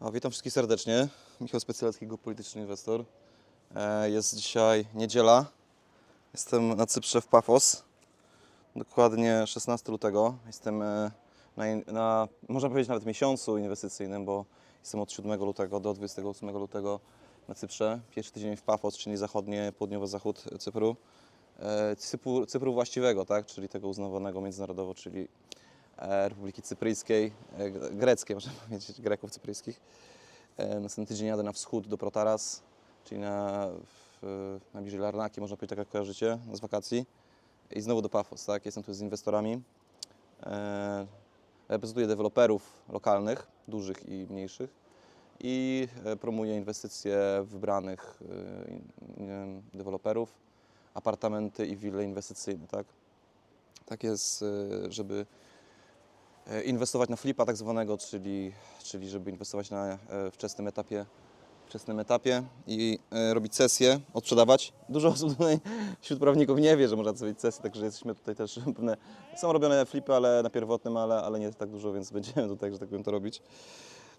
Witam wszystkich serdecznie. Michał Specjalski, geopolityczny inwestor. E, Jest dzisiaj niedziela. Jestem na Cyprze w Pafos. Dokładnie 16 lutego. Jestem e, na, na, można powiedzieć, nawet miesiącu inwestycyjnym, bo jestem od 7 lutego do 28 lutego na Cyprze. Pierwszy tydzień w Pafos, czyli zachodnie, południowy zachód Cypru. E, Cypru, Cypru właściwego, tak? czyli tego uznawanego międzynarodowo, czyli Republiki Cypryjskiej, e, greckiej, można powiedzieć, Greków cypryjskich. E, Następny tydzień jadę na wschód do Protaras, czyli na, w, najbliżej Larnaki, można powiedzieć, tak jak kojarzycie, z wakacji. I znowu do Pafos, tak? Jestem tu z inwestorami. E, Reprezentuję deweloperów lokalnych, dużych i mniejszych. I e, promuję inwestycje wybranych e, deweloperów, apartamenty i wille inwestycyjne, tak? Tak jest, e, żeby e, inwestować na flipa tak zwanego, czyli, czyli żeby inwestować na e, wczesnym etapie, wczesnym etapie i e, robić sesje, odsprzedawać. Dużo osób tutaj wśród prawników nie wie, że można zrobić sesję, także jesteśmy tutaj też pewne, są robione flipy, ale na pierwotnym, ale, ale nie tak dużo, więc będziemy tutaj, że tak powiem, to robić.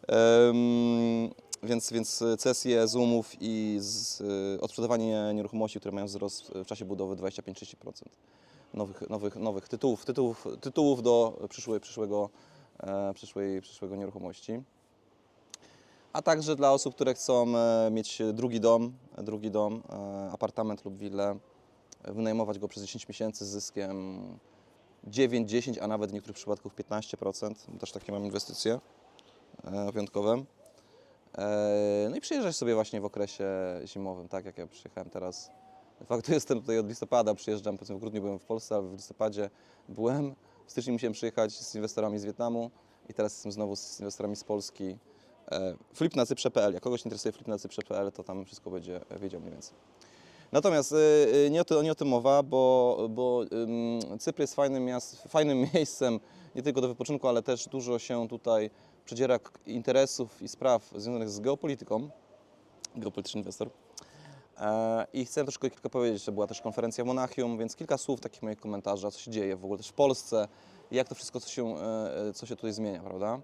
Em, więc, więc cesje Zoomów i z, y, odsprzedawanie nieruchomości, które mają wzrost w czasie budowy 25-30% nowych, nowych, nowych tytułów, tytułów, tytułów do przyszłej, przyszłego, e, przyszłej, przyszłego nieruchomości. A także dla osób, które chcą e, mieć drugi dom, drugi dom, e, apartament lub willę, wynajmować go przez 10 miesięcy z zyskiem 9, 10, a nawet w niektórych przypadkach 15%. bo Też takie mam inwestycje wyjątkowe. No i przyjeżdżać sobie właśnie w okresie zimowym, tak jak ja przyjechałem teraz. De jestem tutaj od listopada, przyjeżdżam, powiedzmy w grudniu byłem w Polsce, ale w listopadzie byłem. W styczniu musiałem przyjechać z inwestorami z Wietnamu i teraz jestem znowu z inwestorami z Polski. E, Flip na Cyprze.pl. Jak kogoś interesuje flip na Cyprze.pl, to tam wszystko będzie wiedział mniej więcej. Natomiast y, nie o, to, nie o tym mowa, bo, bo Cypr jest fajnym, miast, fajnym miejscem nie tylko do wypoczynku, ale też dużo się tutaj przedziera interesów i spraw związanych z geopolityką. Geopolityczny inwestor. E, I chcę troszkę kilka powiedzieć, że była też konferencja w Monachium, więc kilka słów takich moich komentarzy, co się dzieje w ogóle też w Polsce jak to wszystko, co się, e, e, co się tutaj zmienia, prawda?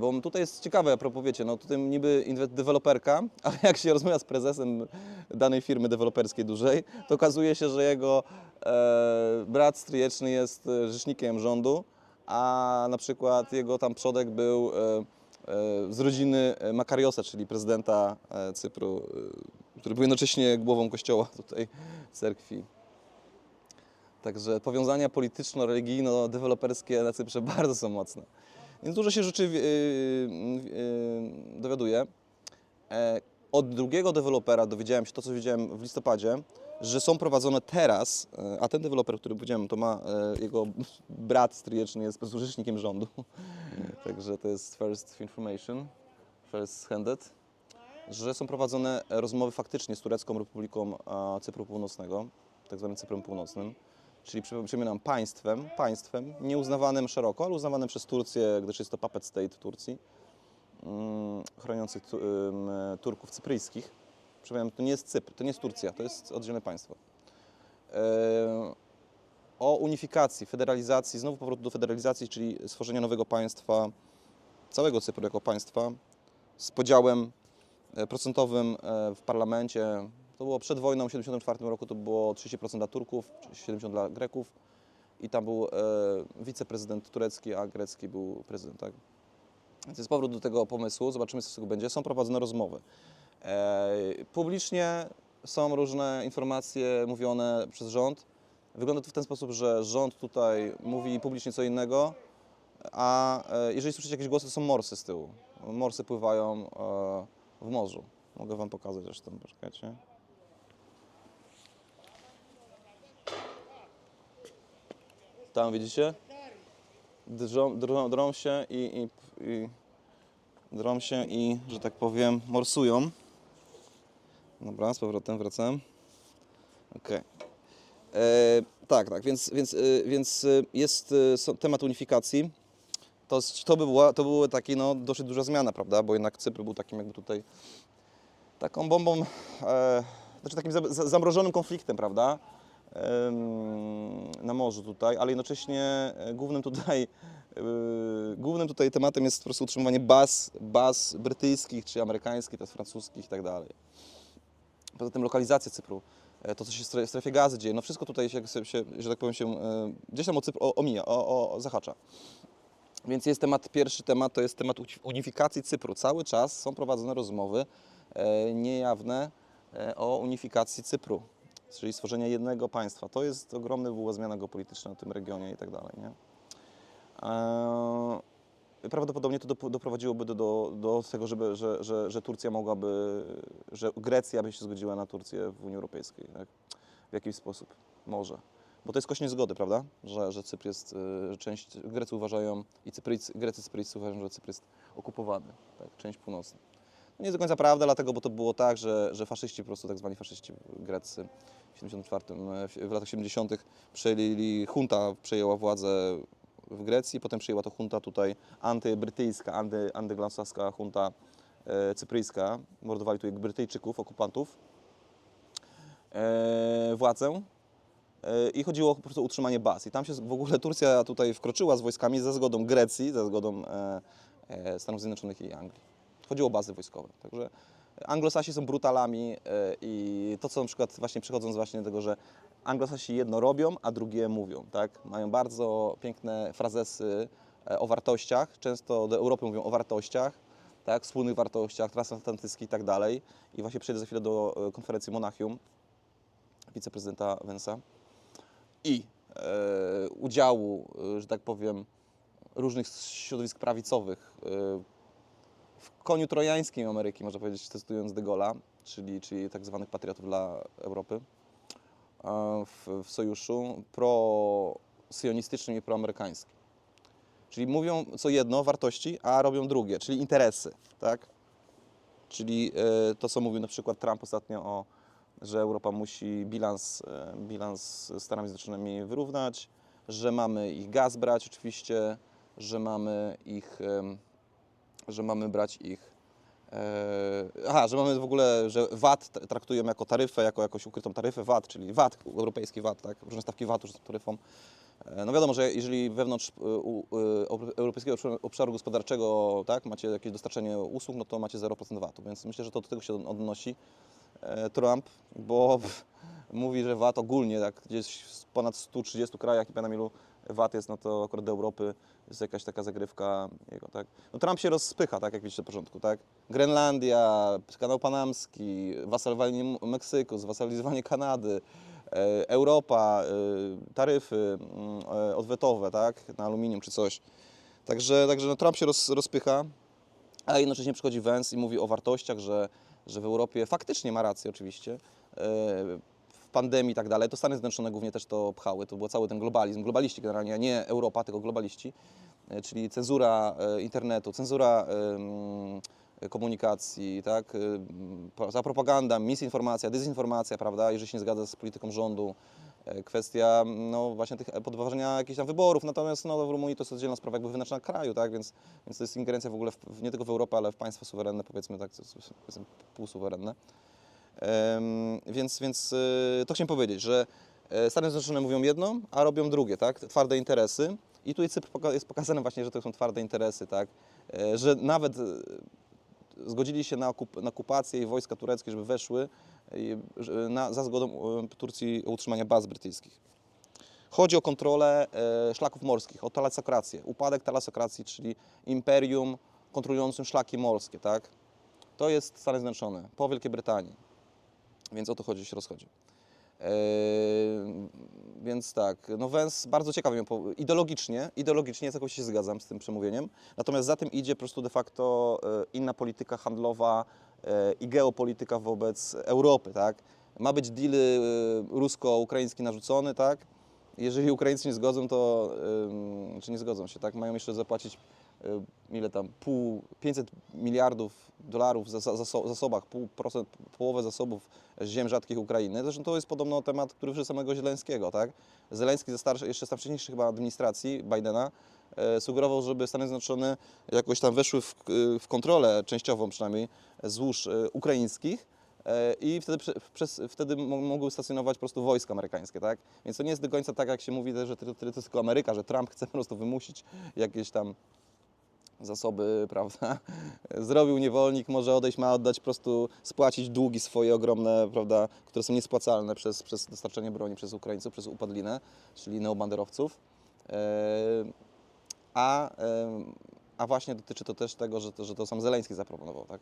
Bo tutaj jest ciekawe, a propos, wiecie, no tutaj niby deweloperka, ale jak się rozmawia z prezesem danej firmy deweloperskiej dużej, to okazuje się, że jego brat stryjeczny jest rzecznikiem rządu, a na przykład jego tam przodek był z rodziny e, Makariosa, czyli prezydenta e, Cypru, e, który był jednocześnie głową kościoła tutaj cerkwi. Także powiązania polityczno-religijno-deweloperskie na Cyprze bardzo są mocne. Więc dużo się rzeczy yy, yy, dowiaduję. E, Od drugiego dewelopera dowiedziałem się to, co wiedziałem w listopadzie, że są prowadzone teraz, e, a ten deweloper, który powiedziałem, to ma e, jego brat stryjeczny jest rzecznikiem rządu. Także to jest first information, first handed, że są prowadzone rozmowy faktycznie z Turecką Republiką e, Cypru Północnego, tak zwanym Cyprem Północnym, czyli przy- przypominam państwem, państwem nieuznawanym szeroko, ale uznawanym przez Turcję, gdyż jest to puppet state Turcji, mm, chroniących ym, Turków cypryjskich. To nie jest Cypr, to nie jest Turcja, to jest oddzielne państwo. E, o unifikacji, federalizacji, znowu powrót do federalizacji, czyli stworzenia nowego państwa, całego Cypru jako państwa, z podziałem e, procentowym e, w parlamencie. To było przed wojną w 1974 roku, to było 30% dla Turków, 70% dla Greków i tam był wiceprezydent turecki, a grecki był prezydent. Tak? Więc jest powrót do tego pomysłu, zobaczymy co z tego będzie. Są prowadzone rozmowy. E, publicznie są różne informacje mówione przez rząd. Wygląda to w ten sposób, że rząd tutaj mówi publicznie co innego, a e, jeżeli słyszycie jakieś głosy, to są morsy z tyłu. Morsy pływają e, w morzu. Mogę Wam pokazać zresztą, poczekajcie. Tam widzicie? Drą, drą, drą się i, i, i drą się i, że tak powiem, morsują. Dobra, z powrotem wracam. Okej. E, Tak, tak, więc, więc, e, więc e, jest e, temat unifikacji. To, to, by była, to były takie no, dosyć duża zmiana, prawda? Bo jednak Cypr był takim jakby tutaj taką bombą, e, znaczy takim za, za, zamrożonym konfliktem, prawda? Em, na morzu tutaj, ale jednocześnie e, głównym tutaj Głównym tutaj tematem jest po prostu utrzymywanie baz, baz brytyjskich czy amerykańskich, teraz francuskich i tak dalej. Poza tym lokalizacja Cypru, e, to co się w stre- w strefie gazy dzieje, no wszystko tutaj się, się, że tak powiem się e, gdzieś tam o Cypr o, omija, o, o, zahacza. Więc jest temat, pierwszy temat to jest temat unifikacji Cypru. Cały czas są prowadzone rozmowy e, niejawne o unifikacji Cypru, czyli stworzenia jednego państwa. To jest ogromna była zmiana geopolityczna w tym regionie i tak dalej. Nie? Eee, Prawdopodobnie to dop- doprowadziłoby do, do, do tego, żeby, że, że, że Turcja mogłaby, że Grecja by się zgodziła na Turcję w Unii Europejskiej. Tak? W jakiś sposób. Może. Bo to jest kość niezgody, prawda? Że, że Cypr jest, y, że część Grecy uważają i Cypryjcy, Grecy Cypryjcy uważają, że Cypr jest okupowany, tak? część północna. No nie do końca prawda, dlatego, bo to było tak, że, że faszyści, po prostu tak zwani faszyści greccy w 74, e, w- w latach 70. przejęli, junta przejęła władzę w Grecji, potem przejęła to junta tutaj antybrytyjska, anty, antyglansowska junta e, cypryjska. Mordowali tutaj Brytyjczyków, okupantów, e, władzę. E, I chodziło po prostu o utrzymanie baz. I tam się w ogóle Turcja tutaj wkroczyła z wojskami za zgodą Grecji, za zgodą e, e, Stanów Zjednoczonych i Anglii. Chodziło o bazy wojskowe. Także Anglosasi są brutalami e, i to, co na przykład właśnie przechodząc właśnie do tego, że Anglosasi jedno robią, a drugie mówią, tak? Mają bardzo piękne frazesy e, o wartościach. Często do Europy mówią o wartościach, tak? Wspólnych wartościach, transatlantyckich i tak dalej. I właśnie przejdę za chwilę do e, konferencji Monachium wiceprezydenta Wensa i e, udziału, e, że tak powiem, różnych środowisk prawicowych e, w koniu trojańskim Ameryki, można powiedzieć, testując de Gaulle'a, czyli, czyli tak zwanych patriotów dla Europy w, w sojuszu pro-sionistycznym i proamerykańskim. Czyli mówią co jedno, wartości, a robią drugie, czyli interesy, tak? Czyli e, to, co mówił na przykład Trump ostatnio o że Europa musi bilans, e, bilans z Stanami Zjednoczonymi wyrównać, że mamy ich gaz brać oczywiście, że mamy ich, że mamy brać ich, e, aha, że mamy w ogóle, że VAT traktujemy jako taryfę, jako jakąś ukrytą taryfę VAT, czyli VAT, europejski VAT, tak, różne stawki VAT-u są taryfą. E, No wiadomo, że jeżeli wewnątrz e, e, Europejskiego Obszaru- Obszaru Gospodarczego tak, macie jakieś dostarczenie usług, no to macie 0% VAT-u, więc myślę, że to do tego się odnosi e, Trump, bo mówi, że VAT ogólnie, tak gdzieś w ponad 130 krajach i pamiętam ilu VAT jest, no to akurat do Europy jest jakaś taka zagrywka jego, tak. No Trump się rozpycha, tak jak widzicie na początku, tak. Grenlandia, kanał panamski, wasalowanie Meksyku, zwasalizowanie Kanady, e, Europa, e, taryfy mm, e, odwetowe, tak, na aluminium czy coś. Także, także no Trump się roz, rozpycha, a jednocześnie przychodzi Vance i mówi o wartościach, że, że w Europie faktycznie ma rację oczywiście, e, pandemii i tak dalej, to Stany Zjednoczone głównie też to pchały, to był cały ten globalizm, globaliści generalnie, a nie Europa, tylko globaliści, e, czyli cenzura e, internetu, cenzura komunikacji, tak, pro- za propaganda, misinformacja, dezinformacja, prawda, jeżeli się nie zgadza z polityką rządu, e, kwestia no właśnie tych podważenia jakichś tam wyborów, natomiast no, w Rumunii to jest oddzielna sprawa jakby wewnętrzna kraju, tak, więc, więc to jest ingerencja w ogóle w, nie tylko w Europę, ale w państwa suwerenne, powiedzmy tak, powiedzmy półsuwerenne. Więc więc y, to chciałem powiedzieć, że e, Stany Zjednoczone mówią jedno, a robią drugie, tak? Twarde interesy. I tutaj jest pokazane właśnie, że to są twarde interesy, tak? E, Że nawet e, zgodzili się na, okup- na okupację i wojska tureckie, żeby weszły na, za zgodą Turcji utrzymania baz brytyjskich. Chodzi o kontrolę szlaków morskich, o talasokrację. Upadek talasokracji, czyli imperium kontrolującym szlaki morskie, tak? To jest Stany Zjednoczone, po Wielkiej Brytanii. Więc o to chodzi, się rozchodzi. Eee, więc tak, no Wens bardzo ciekawy, ideologicznie, ideologicznie całkowicie się zgadzam z tym przemówieniem, natomiast za tym idzie po prostu de facto e, inna polityka handlowa e, i geopolityka wobec Europy, tak? Ma być deal e, rusko-ukraiński narzucony, tak? Jeżeli Ukraińcy nie zgodzą, to, czy nie zgodzą się, tak? Mają jeszcze zapłacić ile tam, pół, 500 miliardów dolarów w zas- zaso- zasobach, pół procent, połowę zasobów ziem rzadkich Ukrainy. Zresztą to jest podobno temat, który z samego Zieleńskiego, tak? Zeleński ze starszej, jeszcze tam wcześniejszej chyba administracji Bidena e, sugerował, żeby Stany Zjednoczone jakoś tam weszły w, w kontrolę częściową przynajmniej złóż e, ukraińskich, i wtedy, prze- przez, wtedy mo- mogły stacjonować po prostu wojska amerykańskie, tak? Więc to nie jest do końca tak, jak się mówi, że to, to, to tylko Ameryka, że Trump chce po prostu wymusić jakieś tam zasoby, prawda? Zrobił niewolnik, może odejść, ma oddać, po prostu spłacić długi swoje ogromne, prawda, które są niespłacalne przez, przez dostarczenie broni przez Ukraińców, przez upadlinę, czyli neobanderowców. E, A, em, a właśnie dotyczy to też tego, że to, że to sam Zeleński zaproponował, tak?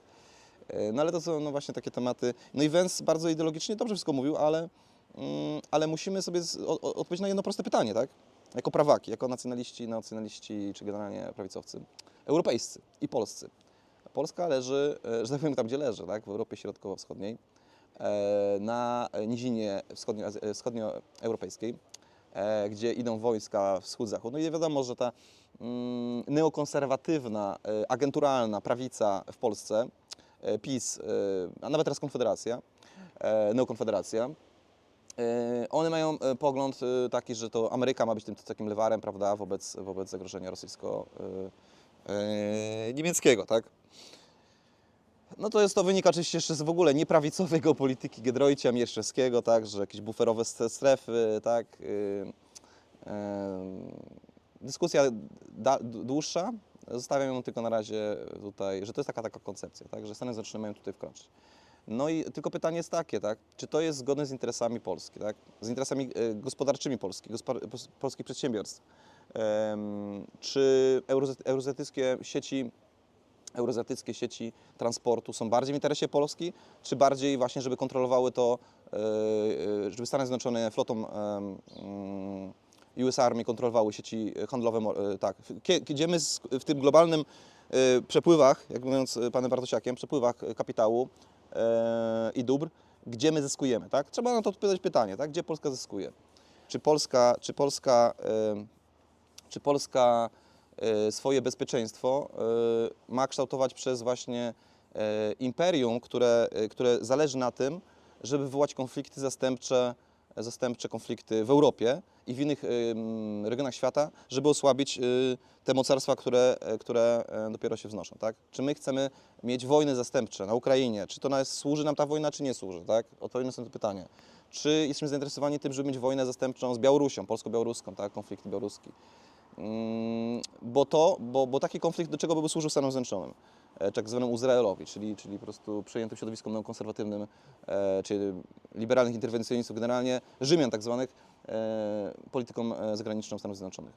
E, No ale to są no właśnie takie tematy. No i Wens bardzo ideologicznie dobrze wszystko mówił, ale, mm, ale musimy sobie odpowiedzieć na jedno proste pytanie, tak? Jako prawaki, jako nacjonaliści, nacjonaliści czy generalnie prawicowcy, europejscy i polscy. Polska leży, e, że tak powiem, tam gdzie leży, tak? w Europie Środkowo-Wschodniej, e, na nizinie wschodnio, e, wschodnioeuropejskiej, gdzie idą wojska wschód-zachód. No i wiadomo, że ta mm, neokonserwatywna, agenturalna prawica w Polsce, PiS, a nawet teraz Konfederacja, neokonfederacja, one mają e, pogląd e, taki, że to Ameryka ma być tym takim lewarem, prawda, wobec, wobec zagrożenia rosyjsko-niemieckiego, tak? No to jest to wynik oczywiście jeszcze z w ogóle nieprawicowej geopolityki Giedroycia Mierzczewskiego, tak, że jakieś buferowe st- strefy, tak. y, dyskusja dłuższa, zostawiam ją tylko na razie tutaj, że to jest taka taka koncepcja, tak, że Stany Zjednoczone mają tutaj wkroczyć. No i tylko pytanie jest takie, tak, czy to jest zgodne z interesami Polski, tak, z interesami e, gospodarczymi Polski, polskich przedsiębiorstw, czy euroazjaty- euroazjatyckie sieci euroazjatyckie sieci transportu są bardziej w interesie Polski, czy bardziej właśnie, żeby kontrolowały to, e, e, żeby Stany Zjednoczone flotą mm, US Army kontrolowały sieci handlowe, tak, gdzie my w tym globalnym przepływach, jak mówiąc panem Bartosiakiem, przepływach kapitału i dóbr, gdzie my zyskujemy, tak? Trzeba na to odpowiedzieć pytanie, tak? Gdzie Polska zyskuje? Czy Polska, czy Polska, czy Polska e, swoje bezpieczeństwo e, ma kształtować przez właśnie e, imperium, które, które zależy na tym, żeby wywołać konflikty zastępcze, zastępcze konflikty w Europie i w innych regionach świata, żeby osłabić e, te mocarstwa, które, e, które e, dopiero się wznoszą. Tak? Czy my chcemy mieć wojny zastępcze na Ukrainie? Czy to nas, służy nam ta wojna, czy nie służy? Tak? Odpowiedź na to pytanie. Czy jesteśmy zainteresowani tym, żeby mieć wojnę zastępczą z Białorusią, polsko-białoruską, tak? konflikt białoruski? Mm, bo to, bo, bo taki konflikt do czego by służył Stanom Zjednoczonym, tak zwanemu Izraelowi, czyli, czyli po prostu przejętym środowiskom neokonserwatywnym, e, czy liberalnych interwencjonistów, generalnie Rzymian tak zwanych, e, polityką e, zagraniczną Stanów Zjednoczonych.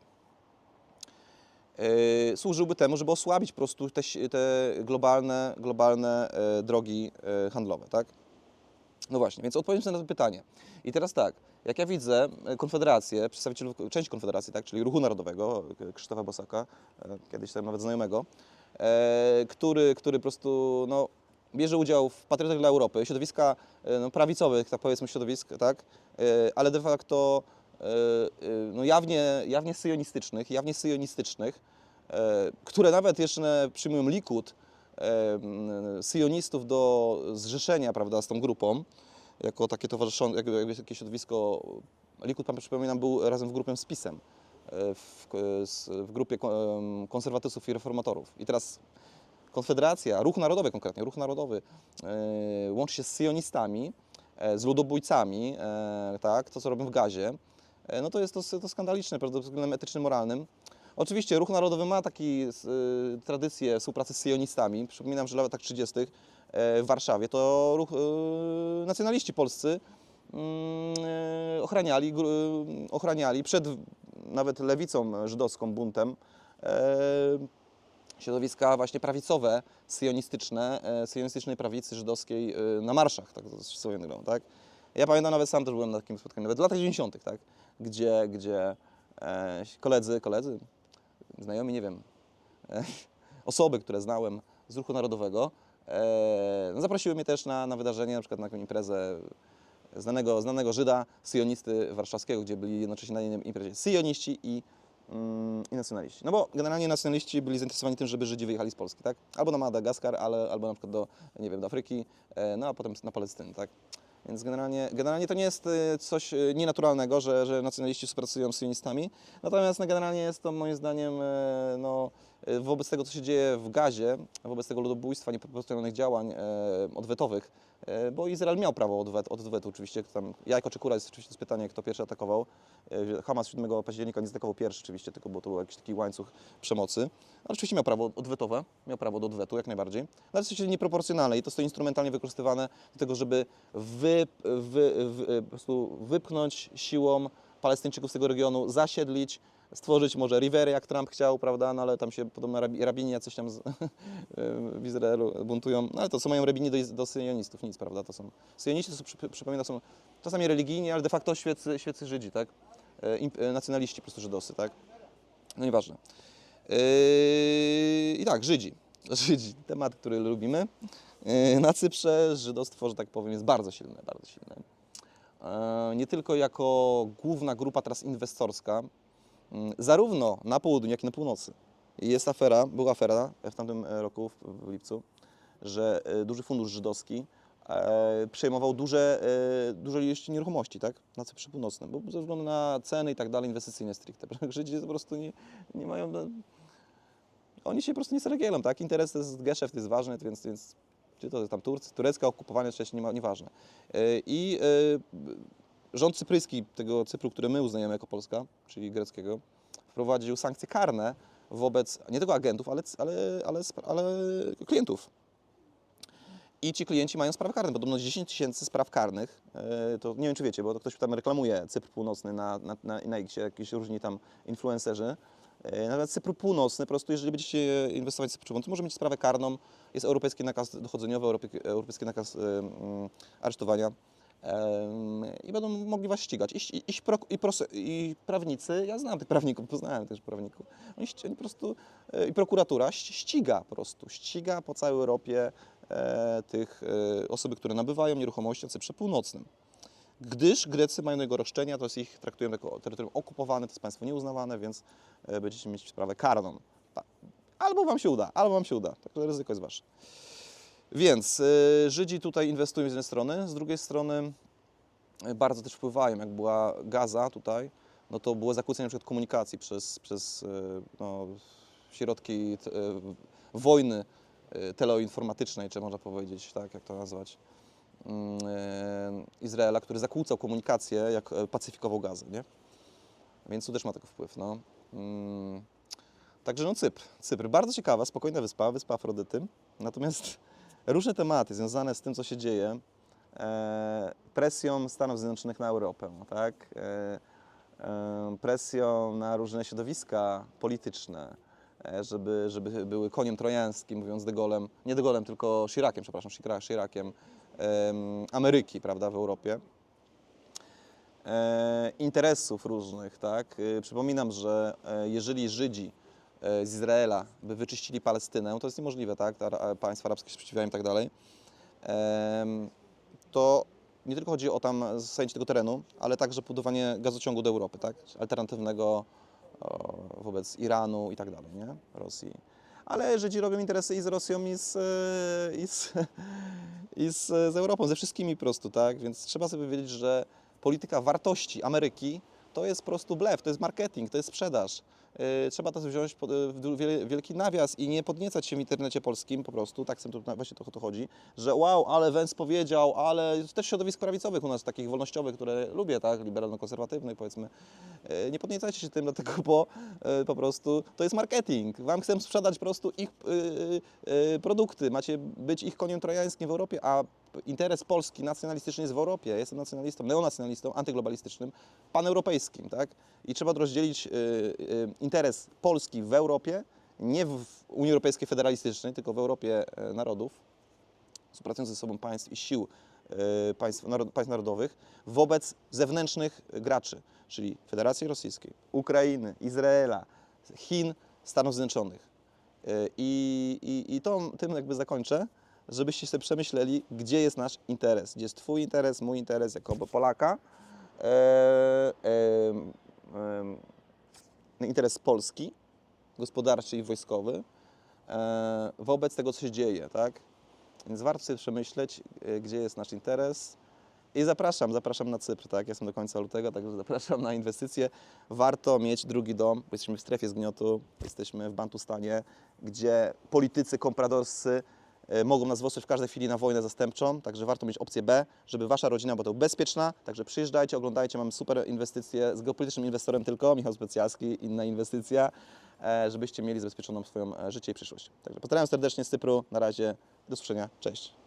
E, służyłby temu, żeby osłabić po prostu te, te globalne, globalne e, drogi e, handlowe, tak? No właśnie, więc odpowiem sobie na to pytanie. I teraz tak, jak ja widzę e, Konfederację, przedstawicielów, część Konfederacji, tak, czyli Ruchu Narodowego, e, Krzysztofa Bosaka, e, kiedyś tam nawet znajomego, e, który, który po prostu no, bierze udział w Patriotach dla Europy, środowiska e, no, prawicowych, tak powiedzmy środowisk, tak, e, ale de facto e, e, no, jawnie, jawnie syjonistycznych, jawnie syjonistycznych, e, które nawet jeszcze przyjmują Likud, e, syjonistów do zrzeszenia prawda, z tą grupą, jako takie towarzyszone, jakby, jakby takie środowisko. Likud, pan przypominam, był razem w grupie z PiSem, e, w, w grupie konserwatystów i reformatorów. I teraz Konfederacja, Ruch Narodowy konkretnie, Ruch Narodowy e, łączy się z syjonistami, e, z ludobójcami, e, tak, to co robią w gazie, no to jest to, to skandaliczne pod względem etycznym, moralnym. Oczywiście Ruch Narodowy ma taką tradycję współpracy z syjonistami. Przypominam, że w latach 30. e, w Warszawie to ruch, e, nacjonaliści polscy e, ochraniali, gru- ochraniali przed nawet lewicą żydowską, buntem, e, środowiska właśnie prawicowe, syjonistyczne, e, syjonistycznej prawicy żydowskiej e, na marszach, tak swoją drogą, tak? Ja pamiętam nawet sam też byłem na takim spotkaniu, nawet w latach 90., tak? Gdzie, gdzie koledzy, koledzy, znajomi, nie wiem, osoby, które znałem z ruchu narodowego, zaprosiły mnie też na, na wydarzenie, na przykład na taką imprezę znanego, znanego Żyda, syjonisty warszawskiego, gdzie byli jednocześnie na jednej imprezie syjoniści i, mm, i nacjonaliści. No bo generalnie nacjonaliści byli zainteresowani tym, żeby Żydzi wyjechali z Polski, tak? Albo na Madagaskar, ale, albo na przykład do, nie wiem, do Afryki, e, no a potem na Palestynę, tak? Więc generalnie, generalnie to nie jest e, coś e, nienaturalnego, że, że nacjonaliści współpracują z sionistami, natomiast no, generalnie jest to moim zdaniem no, wobec tego, co się dzieje w Gazie, wobec tego ludobójstwa, nieproporcjonalnych działań e, odwetowych, e, bo Izrael miał prawo odwet, odwetu oczywiście, tam, jajko czy kura jest oczywiście to pytanie, kto pierwszy atakował. E, Hamas 7 października nie zaatakował pierwszy oczywiście, tylko bo to był jakiś taki łańcuch przemocy, ale oczywiście miał prawo odwetowe, miał prawo do odwetu jak najbardziej, no, ale jest oczywiście nieproporcjonalne i to jest to instrumentalnie wykorzystywane do tego, żeby wy, wy, wy, wypchnąć siłą Palestyńczyków z tego regionu, zasiedlić, stworzyć może Rivery, jak Trump chciał, prawda, no ale tam się podobno rabi, rabini jacyś tam z, w Izraelu buntują, no ale to co mają rabini do, do syjonistów, nic, prawda, to są, syjoniści to przy, przypomina, są czasami religijni, ale de facto świeccy, świeccy Żydzi, tak, E, e, nacjonaliści po prostu żydosy, tak, no nieważne. Yy, I tak, Żydzi, Żydzi, temat, który lubimy. Yy, Na Cyprze żydostwo, że tak powiem, jest bardzo silne, bardzo silne. Nie tylko jako główna grupa teraz inwestorska, zarówno na południu, jak i na północy. Jest afera, była afera w tamtym e, roku, w, lipcu, że e, duży fundusz żydowski e, przejmował duże, duże ilości nieruchomości tak? na Cyprze Północnym, bo ze względu na ceny i tak dalej, inwestycyjne stricte. Żydzi po prostu nie, nie mają... no, Oni się po prostu nie seregielą, tak? Interes jest, geszeft jest ważny, więc, więc czy to jest tam Turcy, turecka okupowanie wcześniej, nie ma, nieważne. I rząd cypryjski tego Cypru, który my uznajemy jako Polska, czyli greckiego, wprowadził sankcje karne wobec nie tylko agentów, ale, ale, ale, ale klientów. I ci klienci mają sprawy karne, podobno 10 tysięcy spraw karnych. E, To nie wiem, czy wiecie, bo to ktoś tam reklamuje Cypr Północny na, na, na, na X, jakieś różni tam influencerzy. E, Nawet Cypr Północny, po prostu jeżeli będziecie inwestować w Cypr Północny, może mieć sprawę karną. Jest europejski nakaz dochodzeniowy, europejski, nakaz e, aresztowania. I będą mogli was ścigać. I, i, i, pro- i, I prawnicy, ja znam tych prawników, poznałem też prawników, oni, oni po prostu, e, i prokuratura ści- ściga po prostu, ściga po całej Europie e, tych e, osoby, które nabywają nieruchomości na Cyprze Północnym. Gdyż Grecy mają jego roszczenia, to jest ich, traktują jako terytorium okupowane, to jest państwo nieuznawane, więc e, będziecie mieć sprawę karną. Albo wam się uda, albo wam się uda. Także ryzyko jest wasze. Więc y, Żydzi tutaj inwestują z jednej strony, z drugiej strony bardzo też wpływają. Jak była Gaza tutaj, no to było zakłócenie na przykład komunikacji przez, przez y, no, środki y, wojny y, teleinformatycznej, czy można powiedzieć, tak, jak to nazwać, mm, Izraela, który zakłócał komunikację, jak e, pacyfikował Gazę, nie? Więc tu też ma tego wpływ, no. Mm. Także no Cypr. Cypr, bardzo ciekawa, spokojna wyspa, wyspa Afrodyty. Natomiast różne tematy związane z tym, co się dzieje, e, presją Stanów Zjednoczonych na Europę, tak? E, e, presją na różne środowiska polityczne, e, żeby, żeby były koniem trojańskim, mówiąc De Gaulle'em, nie De Gaulle'em, tylko Chiraciem, przepraszam, Chirac- Chiraciem em, Ameryki, prawda, w Europie e, interesów różnych, tak? E, Przypominam, że e, jeżeli Żydzi e, z Izraela by wyczyścili Palestynę, to jest niemożliwe, tak? Państwa arabskie się sprzeciwiają i tak dalej. To nie tylko chodzi o tam zajęcie tego terenu, ale także budowanie gazociągu do Europy, tak? Alternatywnego wobec Iranu i tak dalej, nie? Rosji. Ale Żydzi robią interesy i z Rosją, i z, e, i z, i z, z Europą, ze wszystkimi po prostu, tak? Więc trzeba sobie wiedzieć, że polityka wartości Ameryki to jest po prostu blef, to jest marketing, to jest sprzedaż. Yy, Trzeba to wziąć wiel- wielki nawias i nie podniecać się w internecie polskim po prostu, tak to, właśnie to, to chodzi, że wow, ale Wens powiedział, ale też środowisk prawicowych u nas, takich wolnościowych, które lubię, tak, liberalno-konserwatywnych powiedzmy. Yy, Nie podniecajcie się tym, dlatego, bo po prostu to jest marketing. Wam chcę sprzedać po prostu ich produkty, macie być ich koniem trojańskim w Europie, a interes polski nacjonalistyczny jest w Europie. Ja Jestem nacjonalistą, neonacjonalistą, antyglobalistycznym, paneuropejskim, tak? I trzeba rozdzielić y, y, interes Polski w Europie, nie w Unii Europejskiej Federalistycznej, tylko w Europie e, narodów, współpracujących ze sobą państw i sił e, państw, narod, państw narodowych wobec zewnętrznych graczy, czyli Federacji Rosyjskiej, Ukrainy, Izraela, Chin, Stanów Zjednoczonych. E, I, i, i to, tym jakby zakończę, żebyście sobie przemyśleli, gdzie jest nasz interes, gdzie jest Twój interes, mój interes jako Polaka, e, e, e, interes Polski, gospodarczy i wojskowy, e, wobec tego, co się dzieje, tak? Więc warto sobie przemyśleć, e, gdzie jest nasz interes I zapraszam, zapraszam na Cypr, tak? Jestem do końca lutego, także zapraszam na inwestycje. Warto mieć drugi dom, bo jesteśmy w strefie zgniotu, jesteśmy w Bantustanie, gdzie politycy kompradorscy mogą nas wysłać w każdej chwili na wojnę zastępczą, także warto mieć opcję B, żeby wasza rodzina była bezpieczna, także przyjeżdżajcie, oglądajcie, mamy super inwestycje z geopolitycznym inwestorem tylko, Michał Specjalski, inna inwestycja, e, żebyście mieli zabezpieczoną swoją e, życie i przyszłość. Także pozdrawiam serdecznie z Cypru, na razie, do usłyszenia, cześć.